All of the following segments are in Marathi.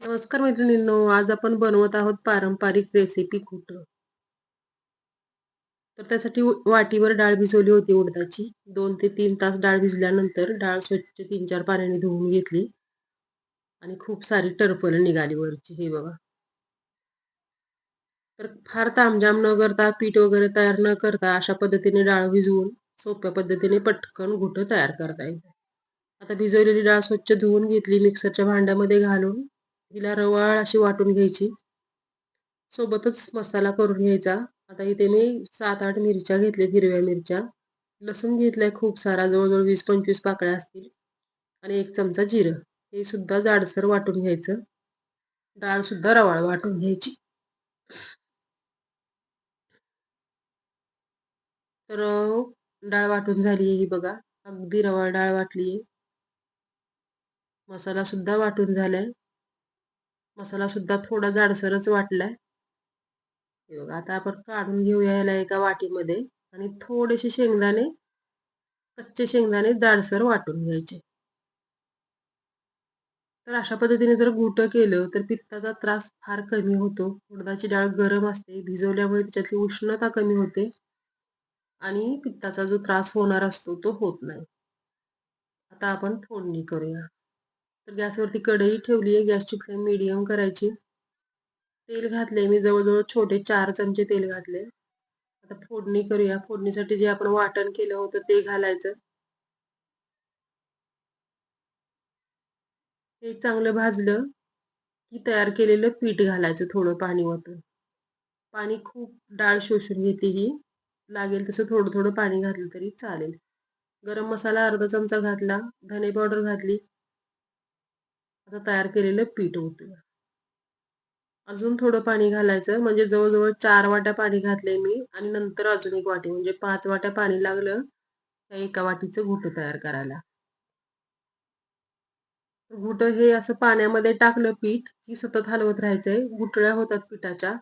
नमस्कार मैत्रिणींनो आज आपण बनवत आहोत पारंपरिक रेसिपी घुटं तर त्यासाठी वाटीवर डाळ भिजवली होती उडदाची. दोन ते तीन तास डाळ भिजल्यानंतर डाळ स्वच्छ तीन चार पाण्याने धुवून घेतली. आणि खूप सारी टरफल निघाली वरची हे बघा. तर फार तामजाम न करता पीठ वगैरे तयार न करता अशा पद्धतीने डाळ भिजवून सोप्या पद्धतीने पटकन घुटं तयार करता येतं. आता भिजवलेली डाळ स्वच्छ धुवून घेतली मिक्सरच्या भांड्यामध्ये घालून हिला रवाळ अशी वाटून घ्यायची. सोबतच मसाला करून घ्यायचा. आता इथे मी सात आठ मिरच्या घेतल्या हिरव्या मिरच्या. लसूण घेतलाय खूप सारा जवळजवळ वीस पंचवीस पाकळ्या असतील. आणि एक चमचा जिरं. हे सुद्धा जाडसर वाटून घ्यायचं. डाळ सुद्धा रवाळ वाटून घ्यायची. तर डाळ वाटून झाली ही बघा. अगदी रवाळ डाळ वाटली मसाला सुद्धा वाटून झालाय. मसाला सुद्धा थोडा जाडसरच वाटलाय. हे बघा आता आपण काढून घेऊया याला एका वाटीमध्ये आणि थोडेसे शेंगदाणे कच्चे शेंगदाणे जाडसर वाटून घ्यायचे. तर अशा पद्धतीने जर गुट केलं तर पित्ताचा त्रास फार कमी होतो. उडदाची डाळ गरम असते भिजवल्यामुळे त्याच्यातली उष्णता कमी होते आणि पित्ताचा जो त्रास होणार असतो तो होत नाही. आता आपण फोडणी करूया. तर गॅसवरती कढई ठेवली आहे. गॅसची फ्लेम मिडियम करायची. तेल घातले मी. जवळजवळ छोटे चार चमचे तेल घातले आता फोडणी करूया. फोडणीसाठी जे आपण वाटण केलं होतं ते घालायचं. हे चांगलं भाजलं की तयार केलेलं पीठ घालायचं थोडं पाणी ओतून पाणी खूप डाळ शोषून घेते ही. लागेल तसं थोडं थोडं पाणी घातलं तरी चालेल. गरम मसाला अर्धा चमचा घातला. धने पावडर घातली. आता तयार केलेलं पीठ होतं. अजून थोडं पाणी घालायचं. म्हणजे जवळजवळ चार वाट्या पाणी घातले मी. आणि नंतर अजून एक वाटी. म्हणजे पाच वाट्या पाणी लागलं त्या एका वाटीचं घुट तयार करायला. घुट हे असं पाण्यामध्ये टाकलं पीठ की सतत हलवत राहायचंय. घुटळ्या होतात पिठाच्या.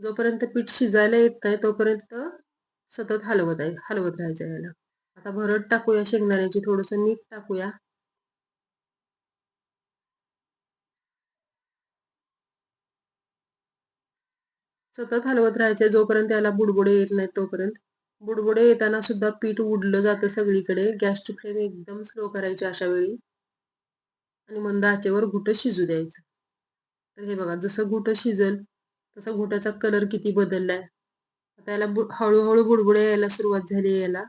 जोपर्यंत पीठ शिजायला येत नाही तोपर्यंत सतत हलवत आहे हलवत राहायचं याला. आता भरड टाकूया शेंगदाण्याची. थोडस मीठ टाकूया. सतत हलवत राहायचे जोपर्यंत याला बुडबुडे येत नाहीत तोपर्यंत. बुडबुडे येताना सुद्धा पीठ उडलं जातं सगळीकडे. गॅसची फ्लेम एकदम स्लो करायची अशा वेळी. आणि मंद आचेवर घुटं शिजू द्यायचं. तर हे बघा जसं घुटं शिजल तसं घुटाचा कलर किती बदललाय. आता याला हळूहळू बुडबुडे यायला सुरुवात झाली याला.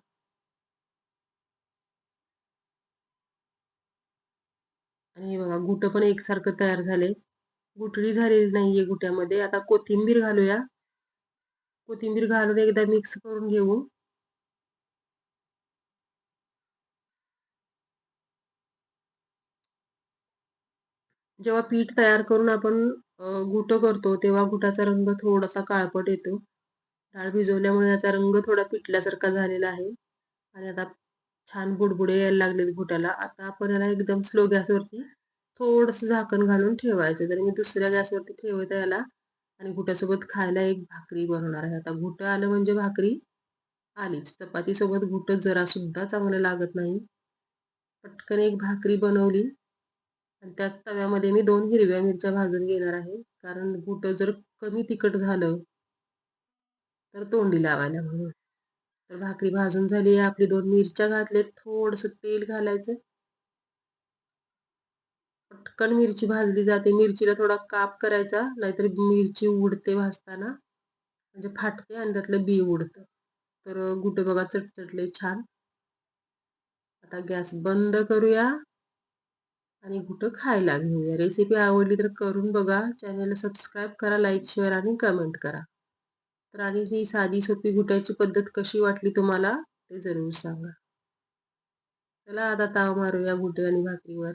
आणि हे बघा घुट पण एकसारखं तयार झाले. गुठळी झालेली नाहीये गुट्यामध्ये आता कोथिंबीर घालूया. कोथिंबीर घालून एकदा मिक्स करून घेऊ. जेव्हा पीठ तयार करून आपण गुट करतो तेव्हा गुटाचा रंग थोडासा काळपट येतो. डाळ भिजवल्यामुळे याचा रंग थोडा पिटल्यासारखा झालेला आहे. आणि आता छान बुडबुडे यायला लागलेत गुटाला आता आपण याला एकदम स्लो गॅसवरती थोडंसं झाकण घालून ठेवायचं. तर मी दुसऱ्या गॅसवरती ठेवत याला आणि घुट्यासोबत खायला एक भाकरी बनवणार आहे. आता घुटं आलं म्हणजे भाकरी आलीच. चपातीसोबत घुटं जरा सुद्धा चांगलं लागत नाही. पटकन एक भाकरी बनवली. आणि त्याच तव्यामध्ये मी दोन हिरव्या मिरच्या भाजून घेणार आहे. कारण घुटं जर कमी तिखट झालं तर तोंडी लावायला म्हणून तर भाकरी भाजून झाली. आहे आपली दोन मिरच्या घातलेत. थोडंसं तेल घालायचं. पटकन मिरची भाजली जाते. मिरचीला थोडा काप करायचा नाहीतर मिरची उडते भाजताना. म्हणजे फाटते आणि त्यातलं बी उडतं. तर गुटे बघा चटचटले छान. आता गॅस बंद करूया आणि गुट खायला घेऊया. रेसिपी आवडली तर करून बघा. चॅनलला सबस्क्राईब करा लाईक शेअर आणि कमेंट करा. तर आणि ही साधी सोपी गुट्याची पद्धत कशी वाटली तुम्हाला ते जरूर सांगा. चला आता ताव मारूया गुटे आणि भाकरीवर.